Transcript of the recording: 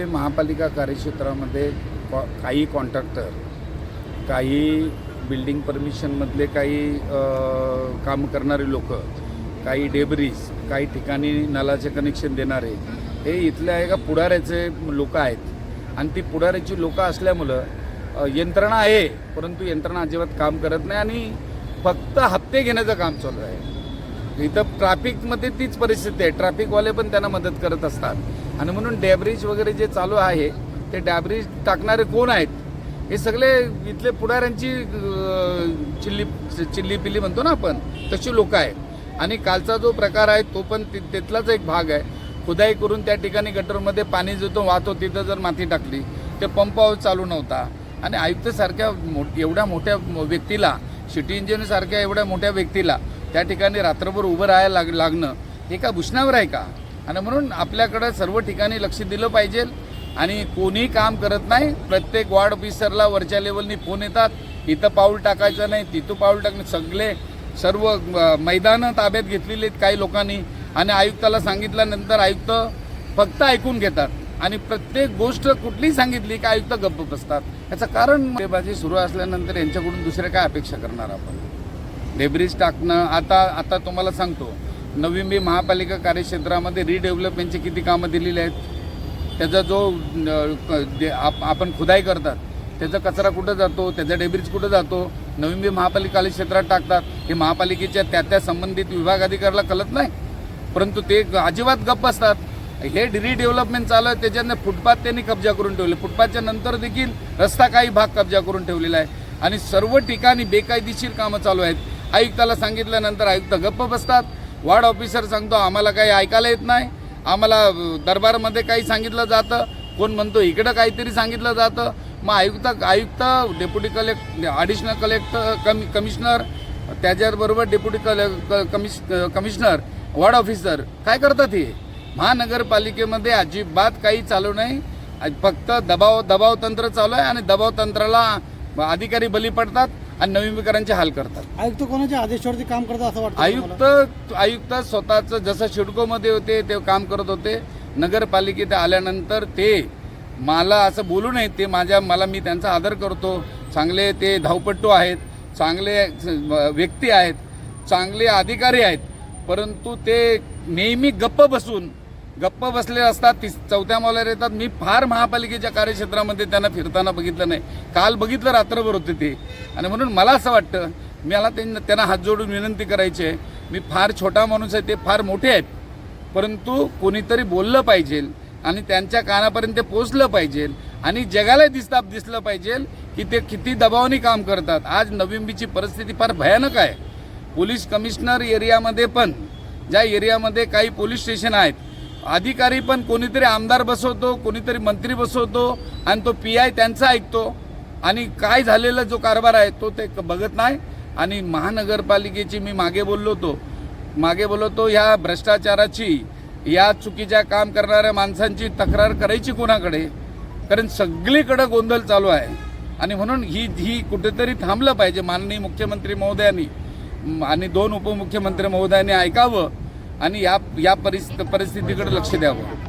मुंबई महापालिका कार्यक्षेत्रामध्ये कॉ काही कॉन्ट्रॅक्टर काही बिल्डिंग परमिशनमधले काही काम करणारे लोक काही डेबरीज काही ठिकाणी नलाचे कनेक्शन देणारे हे इथल्या एका पुढाऱ्याचे लोक आहेत. आणि ती पुढाऱ्याची लोकं असल्यामुळं यंत्रणा आहे परंतु यंत्रणा अजिबात काम करत नाही आणि फक्त हप्ते घेण्याचं काम चालू आहे. इथं ट्रॅफिकमध्ये तीच परिस्थिती आहे. ट्रॅफिकवाले पण त्यांना मदत करत असतात. आणि म्हणून डॅब्रिज वगैरे जे चालू आहे ते डॅब्रिज टाकणारे कोण आहेत? हे सगळे इथले पुढाऱ्यांची चिल्ली चिल्ली पिल्ली म्हणतो ना आपण तशी लोकं आहेत. आणि कालचा जो प्रकार आहे तो पण तिथलाच एक भाग आहे. खुदाई करून त्या ठिकाणी गटरमध्ये पाणी जो वाहतो तिथं जर माती टाकली ते पंप चालू नव्हता. आणि आयुक्तसारख्या मो एवढ्या मोठ्या व्यक्तीला सिटी इंजिनियरसारख्या एवढ्या मोठ्या व्यक्तीला त्या ठिकाणी रात्रभर उभं राहायला लाग लागणं हे का भूषणावर आहे का? आणि म्हणून आपल्याकडं सर्व ठिकाणी लक्ष दिलं पाहिजे आणि कोणी काम करत नाही प्रत्येक वार्ड ऑफिसरला वरच्या लेवलनी फोन येतात इथं पाऊल टाकायचं नाही तिथं पाऊल टाकणं सगळे सर्व मैदानं ताब्यात घेतलेली आहेत काही लोकांनी. आणि आयुक्ताला सांगितल्यानंतर आयुक्त फक्त ऐकून घेतात. आणि प्रत्येक गोष्ट कुठलीही सांगितली की आयुक्त गप्प बसतात. याचं कारण डेबाजी सुरू असल्यानंतर यांच्याकडून दुसऱ्या काय अपेक्षा करणार आपण? डेब्रिज टाकणं आता आता तुम्हाला सांगतो. नवी मुंबई महापालिका कार्यक्षेत्रामध्ये रिडेव्हलपमेंटची किती कामं दिलेली आहेत? त्याचा जो क- आप- आपण खुदाई करतात त्याचा कचरा कुठं जातो? त्याचा डेब्रिज कुठं जातो? नवी मुंबई महापालिका कार्यक्षेत्रात टाकतात हे महापालिकेच्या त्या त्या संबंधित विभाग अधिकाऱ्याला कळत नाही? परंतु ते अजिबात गप्प असतात. हे रिडेव्हलपमेंट चालू आहे त्याच्यानं फुटपाथ त्यांनी कब्जा करून ठेवले. फुटपाथच्या नंतर देखील रस्ता काही भाग कब्जा करून ठेवलेला आहे. आणि सर्व ठिकाणी बेकायदेशीर कामं चालू आहेत. आयुक्ताला सांगितल्यानंतर आयुक्त गप्प बसतात. वार्ड ऑफिसर सांगतो आम्हाला काही ऐकायला येत नाही. आम्हाला दरबारमध्ये काही सांगितलं जातं. कोण म्हणतो इकडं काहीतरी सांगितलं जातं. मग आयुक्त आयुक्त डेप्युटी कलेक्ट ॲडिशनल कलेक्टर कमी कमिशनर त्याच्याबरोबर डेप्युटी कले क- कमिश कमिशनर वार्ड ऑफिसर काय करतात हे? महानगरपालिकेमध्ये अजिबात काही चालू नाही. आज फक्त दबाव दबाव तंत्र चालू आहे आणि दबाव तंत्राला अधिकारी बली पडतात आणि नवीनकरांचे हाल करतात. आयुक्त कोणाच्या आदेशावरती काम करतात असं वाटतं? आयुक्त आयुक्त स्वतःचं जसं शिडकोमध्ये होते ते काम करत होते. नगरपालिकेत आल्यानंतर ते मला असं बोलू नये ते माझ्या मला मी त्यांचा आदर करतो. चांगले ते धावपट्टू आहेत चांगले व्यक्ती आहेत चांगले अधिकारी आहेत. परंतु ते नेहमी गप्प बसून गप्प बसले असतात ती चौथ्या मौल्यावर येतात. मी फार महापालिकेच्या कार्यक्षेत्रामध्ये त्यांना फिरताना बघितलं नाही. काल बघितलं रात्रभर होते ते. आणि म्हणून मला असं वाटतं मला त्यांना त्यांना हात जोडून विनंती करायची आहे. मी फार छोटा माणूस आहे ते फार मोठे आहेत. परंतु कोणीतरी बोललं पाहिजे आणि त्यांच्या कानापर्यंत ते पोचलं पाहिजे. आणि जगाला दिसता दिसलं पाहिजे की ते किती दबावाने काम करतात. आज नवींबीची परिस्थिती फार भयानक आहे. पोलीस कमिशनर एरियामध्ये पण ज्या एरियामध्ये काही पोलीस स्टेशन आहेत अधिकारी पण कोणीतरी आमदार बसवतो कोणीतरी मंत्री बसवतो आणि तो पी आय त्यांचा ऐकतो. आणि काय झालेला जो कारभार आहे तो ते बघत नाही. आणि महानगरपालिकेची मी मागे बोललो होतो. मागे बोललो होतो ह्या भ्रष्टाचाराची या चुकीच्या काम करणाऱ्या माणसांची तक्रार करायची कोणाकडे? कारण सगळीकडं गोंधळ चालू आहे. आणि म्हणून ही ही कुठेतरी थांबलं पाहिजे. माननीय मुख्यमंत्री महोदयांनी आणि दोन उपमुख्यमंत्री महोदयांनी ऐकावं. आणि या या परिस्थिती परिस्थितीकडे लक्ष द्यावं.